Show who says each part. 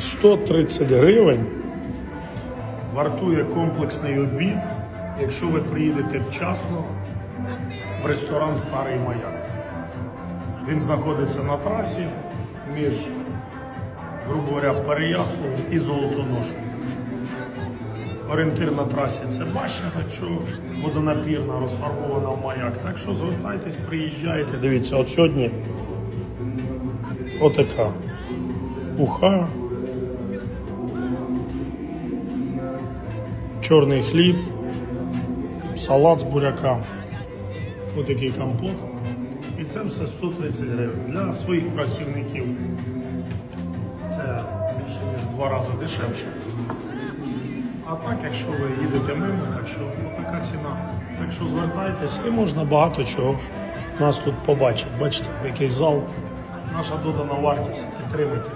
Speaker 1: 130 гривень вартує комплексний обід, якщо ви приїдете вчасно в ресторан Старий Маяк. Він знаходиться на трасі між, грубо говоря, Переяславом і Золотоношем. Орієнтир на трасі це що водонапірна, розфарбована в маяк. Так що звертайтесь, приїжджайте. Дивіться, от сьогодні отака уха, чорний хліб, салат з буряками, отакий компот. І це все 130 гривень. Для своїх працівників це більше ніж в два рази дешевше. А так, якщо ви їдете мимо, так що така ціна. Так що звертайтесь і можна багато чого нас тут побачити. Бачите, який зал, наша додана вартість. Підтримуйте.